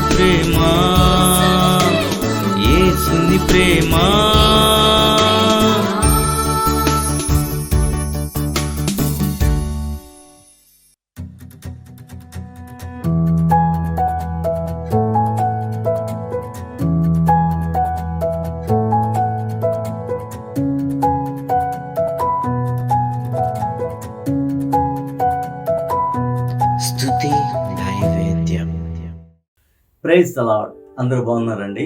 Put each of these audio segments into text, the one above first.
ప్రేమ ఏసుని ప్రేమ? ప్రైజ్ తలాడ్ అందరూ బాగున్నారండి?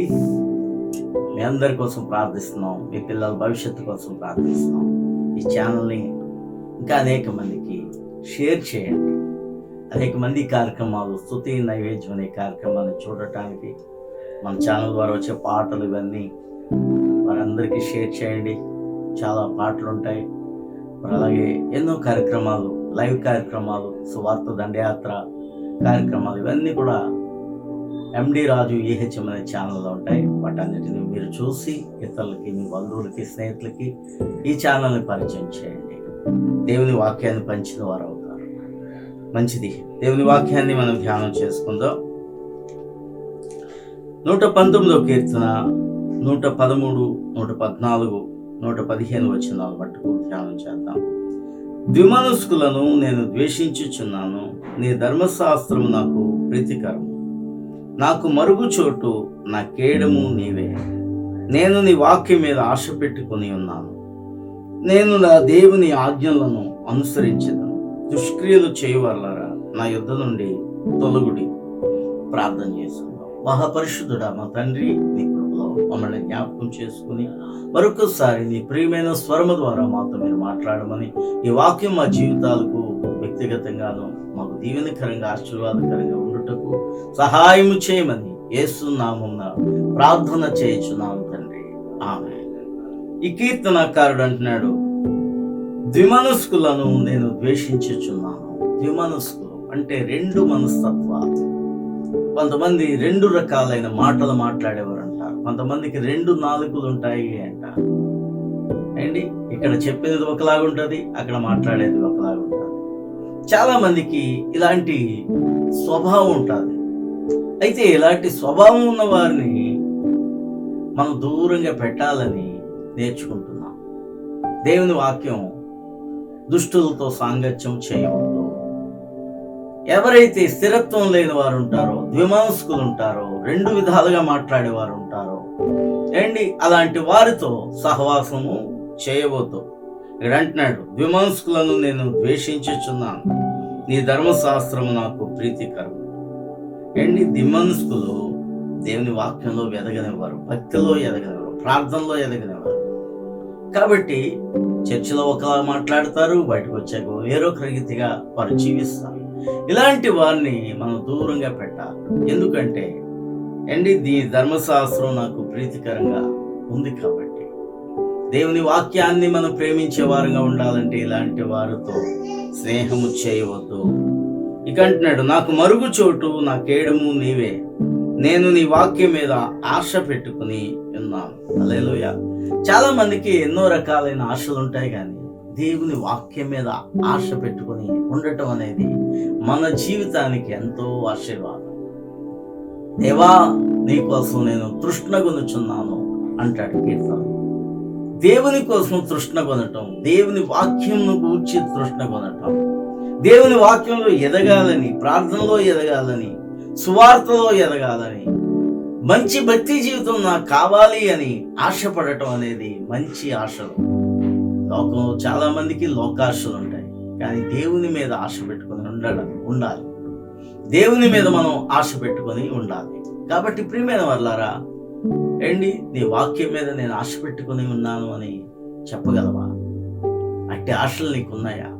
మీ అందరి కోసం ప్రార్థిస్తున్నాం. మీ పిల్లల భవిష్యత్తు కోసం ప్రార్థిస్తున్నాం. ఈ ఛానల్ని ఇంకా అనేక మందికి షేర్ చేయండి. అనేక మంది కార్యక్రమాలు స్థుతి నైవేద్యం అనే కార్యక్రమాన్ని చూడటానికి మన ఛానల్ ద్వారా వచ్చే పాటలు ఇవన్నీ వారందరికీ షేర్ చేయండి. చాలా పాటలు ఉంటాయి. అలాగే ఎన్నో కార్యక్రమాలు లైవ్ కార్యక్రమాలు సువార్త దండయాత్ర కార్యక్రమాలు ఇవన్నీ కూడా ఎండి రాజు ఏహెచ్ఎం అనే ఛానల్లో ఉంటాయి. వాటన్నిటిని మీరు చూసి ఇతరులకి మీ బంధువులకి స్నేహితులకి ఈ ఛానల్ని పరిచయం చేయండి. దేవుని వాక్యాన్ని పంచిన వారు అవుతారు. మంచిది. దేవుని వాక్యాన్ని మనం ధ్యానం చేసుకుందాం. నూట పంతొమ్మిదో కీర్తన నూట పదమూడు నూట పద్నాలుగు నూట పదిహేను వచ్చినాలు మట్టుకు ధ్యానం చేద్దాం. ద్విమనస్కులను నేను ద్వేషించుచున్నాను. నీ ధర్మశాస్త్రము నాకు ప్రీతికరము. నాకు మరుగు చోటు నా కేడము నీవే. నేను నీ వాక్యం మీద ఆశ పెట్టుకుని ఉన్నాను. నేను నా దేవుని ఆజ్ఞలను అనుసరించను దుష్క్రియలు చేయవలరా? నా యుద్ధ నుండి తొలగుడి. ప్రార్థన చేస్తున్నాం మహాపరిశుద్ధుడా మా తండ్రి నీ కృపలో మమ్మల్ని జ్ఞాపకం చేసుకుని మరొకసారి నీ ప్రియమైన స్వరము ద్వారా మాతో మీరు మాట్లాడమని ఈ వాక్యం మా జీవితాలకు వ్యక్తిగతంగాను మాకు దీవెనకరంగా ఆశీర్వాదకరంగా ఉండుటకు సహాయము చేయమని యేసు ప్రార్థన చేయుచున్నాం తండ్రి. ఆమె ఈ కీర్తనకారుడు అంటున్నాడు ద్విమనస్కులను నేను ద్వేషించుచున్నాను. ద్విమనస్కులు అంటే రెండు మనస్తత్వాలు. కొంతమంది రెండు రకాలైన మాటలు మాట్లాడేవారు అంటారు కొంతమందికి రెండు నాలుకలు ఉంటాయి అంటారు ఏంటి? ఇక్కడ చెప్పేది ఒకలాగా ఉంటుంది అక్కడ మాట్లాడేది ఒకలాగా ఉంటుంది చాలా మందికి ఇలాంటి స్వభావం ఉంటుంది. అయితే ఇలాంటి స్వభావం ఉన్న వారిని మనం దూరంగా పెట్టాలని నేర్చుకుంటున్నాం. దేవుని వాక్యం దుష్టులతో సాంగత్యం చేయవద్దు. ఎవరైతే స్థిరత్వం లేని వారు ఉంటారో ద్విమాంసుకులు ఉంటారో రెండు విధాలుగా మాట్లాడేవారు ఉంటారో ఏంటి అలాంటి వారితో సహవాసము చేయవద్దు. ఇక్కడ అంటున్నాడు ద్విమాంసకులను నేను ద్వేషించుచున్నాను. నీ ధర్మశాస్త్రము నాకు ప్రీతికరం ఏంటి దిమనస్కులు దేవుని వాక్యంలో ఎదగనివ్వరు భక్తిలో ఎదగనివ్వరు ప్రార్థనలో ఎదగనివ్వరు. కాబట్టి చర్చిలో ఒకలా మాట్లాడతారు బయటకు వచ్చాక వేరొక రీతిగా వారు జీవిస్తారు. ఇలాంటి వారిని మనం దూరంగా పెట్టాలి. ఎందుకంటే అండి దీ ధర్మశాస్త్రం నాకు ప్రీతికరంగా ఉంది కాబట్టి దేవుని వాక్యాన్ని మనం ప్రేమించే వారంగా ఉండాలంటే ఇలాంటి వారితో స్నేహము చేయవద్దు. ఇక అంటున్నాడు నాకు మరుగు చోటు నా కేడము నీవే. నేను నీ వాక్యం మీద ఆశ పెట్టుకుని ఉన్నాను. అలేలోయ చాలా మందికి ఎన్నో రకాలైన ఆశలు ఉంటాయి కానీ దేవుని వాక్యం మీద ఆశ పెట్టుకుని ఉండటం అనేది మన జీవితానికి ఎంతో ఆశీర్వాదం. దేవా నీకోసం నేను తృష్ణగునుచున్నాను అంటాడు కీర్తన. దేవుని కోసం తృష్ణ కొనటం దేవుని వాక్యంను గూర్చి తృష్ణ కొనటం దేవుని వాక్యంలో ఎదగాలని ప్రార్థనలో ఎదగాలని సువార్తలో ఎదగాలని మంచి భక్తి జీవితం నాకు కావాలి అని ఆశపడటం అనేది మంచి ఆశలు. లోకంలో చాలా మందికి లోకాశలు ఉంటాయి కానీ దేవుని మీద ఆశ పెట్టుకొని ఉండడం ఉండాలి. దేవుని మీద మనం ఆశ పెట్టుకొని ఉండాలి. కాబట్టి ప్రియమైన వాళ్ళారా ఏండి నీ వాక్యం మీద నేను ఆశ పెట్టుకుని ఉన్నాను అని చెప్పగలవా? అట్టి ఆశలు నీకున్నాయా?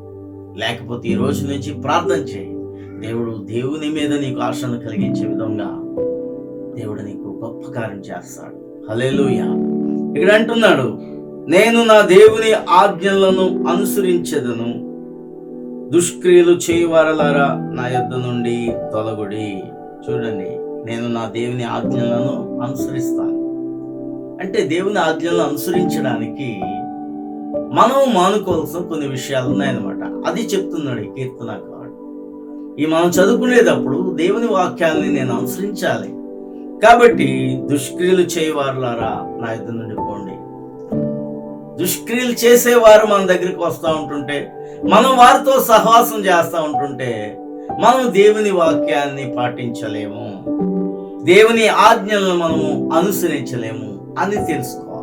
లేకపోతే ఈ రోజు నుంచి ప్రార్థన చేయి. దేవుడు దేవుని మీద నీకు ఆశను కలిగించే విధంగా దేవుడు నీకు గొప్ప కార్యం చేస్తాడు. హలేలుయ ఇక్కడ అంటున్నాడు నేను నా దేవుని ఆజ్ఞలను అనుసరించదను. దుష్క్రియలు చేయవారలారా నా యొద్ నుండి తొలగుడి. చూడండి నేను నా దేవుని ఆజ్ఞలను అనుసరిస్తాను. అంటే దేవుని ఆజ్ఞలను అనుసరించడానికి మనం మానుకోవాల్సిన కొన్ని విషయాలు ఉన్నాయన్నమాట. అది చెప్తున్నాడు ఈ కీర్తనకారుడు. ఈ మనం చదువుకునేటప్పుడు దేవుని వాక్యాన్ని నేను అనుసరించాలి. కాబట్టి దుష్క్రియలు చేయవారులారా నా యుద్ధ నుండి పోండి. దుష్క్రియలు చేసేవారు మన దగ్గరికి వస్తూ ఉంటుంటే మనం వారితో సహవాసం చేస్తూ ఉంటుంటే మనం దేవుని వాక్యాన్ని పాటించలేము. దేవుని ఆజ్ఞలను మనము అనుసరించలేము. అని తెలుసుకోవాలి.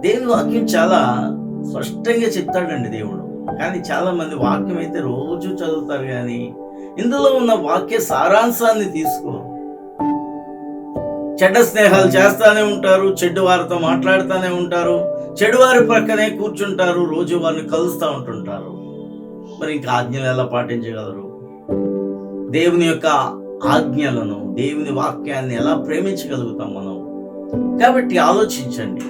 దేవుని వాక్యం చాలా స్పష్టంగా చెప్తాడండి దేవుడు. కానీ చాలా మంది వాక్యం అయితే రోజు చదువుతారు కానీ ఇందులో ఉన్న వాక్య సారాంశాన్ని తీసుకో చెడ్డ స్నేహాలు చేస్తానే ఉంటారు చెడ్డు వారితో మాట్లాడుతూనే ఉంటారు చెడు వారి ప్రక్కనే కూర్చుంటారు రోజు వారిని కలుస్తూ ఉంటుంటారు. మరి ఇంకా ఆజ్ఞలు ఎలా పాటించగలరు? దేవుని యొక్క ఆజ్ఞలను దేవుని వాక్యాన్ని ఎలా ప్రేమించగలుగుతాం మనం? కాబట్టి ఆలోచించండి.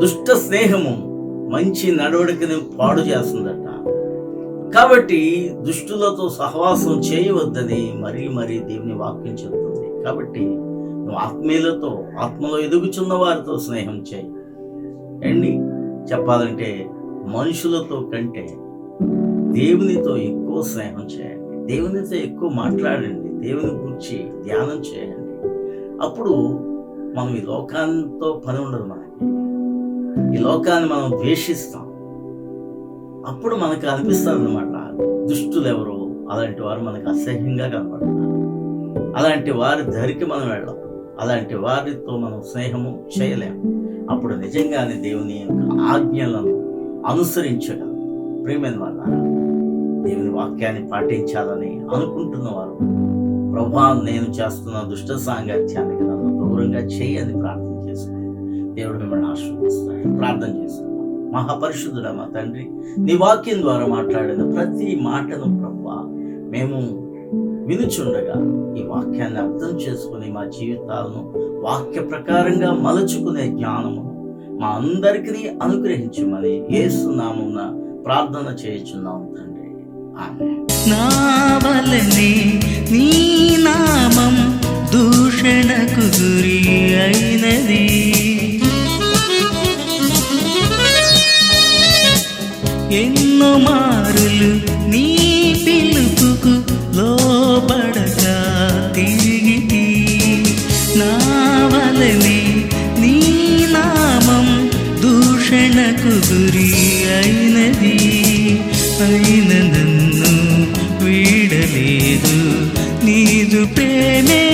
దుష్ట స్నేహము మంచి నడవడికని పాడు చేస్తుందట. కాబట్టి దుష్టులతో సహవాసం చేయవద్దని మరీ మరీ దేవుని వాక్యం చెప్తుంది. కాబట్టి నువ్వు ఆత్మీయులతో ఆత్మలో ఎదుగుచున్న వారితో స్నేహం చేయి. అండి చెప్పాలంటే మనుషులతో కంటే దేవునితో ఎక్కువ స్నేహం చేయండి. దేవునితో ఎక్కువ మాట్లాడండి. దేవుని గురించి ధ్యానం చేయండి. అప్పుడు మనం ఈ లోకాంతో పని ఉండదు మనకి. ఈ లోకాన్ని మనం ద్వేషిస్తాం. అప్పుడు మనకు అనిపిస్తుంది అనమాట దుష్టులు ఎవరు అలాంటి వారు మనకు అసహ్యంగా కనపడతారు. అలాంటి వారి ధరికి మనం వెళ్ళాం. అలాంటి వారితో మనం స్నేహము చేయలేము అప్పుడు నిజంగానే దేవుని యొక్క ఆజ్ఞలను అనుసరించగలం. ప్రేమైన వాళ్ళ దేవుని వాక్యాన్ని పాటించాలని అనుకుంటున్న వారు ప్రభా నేను చేస్తున్న దుష్ట సాంగత్యానికి విధంగా చేయని ప్రార్థన చేసుకుని దేవుడు మిమ్మల్ని ఆశీర్వదిస్తాడు. ప్రార్థన చేసుకుందాం మహాపరిశుద్ధుడ మా తండ్రి నీ వాక్యం ద్వారా మాట్లాడిన ప్రతి మాటను ప్రభు మేము వినుచుండగా ఈ వాక్యాన్ని అర్థం చేసుకుని మా జీవితాలను వాక్య ప్రకారంగా మలుచుకునే జ్ఞానము మా అందరికీ అనుగ్రహించమని ఏసునామున ప్రార్థన చేయుచున్నాం తండ్రి. ఆమె నా వలనే నీ నామం దూషణకు గురి అయినది. ఎన్నో మారులు నీ పిలుపుకు లోపడక తిరిగి నా వలనే నీ నామం దూషణకు గురి అయినది. అయిన నన్ను వీడలేదు నీదు ప్రేమే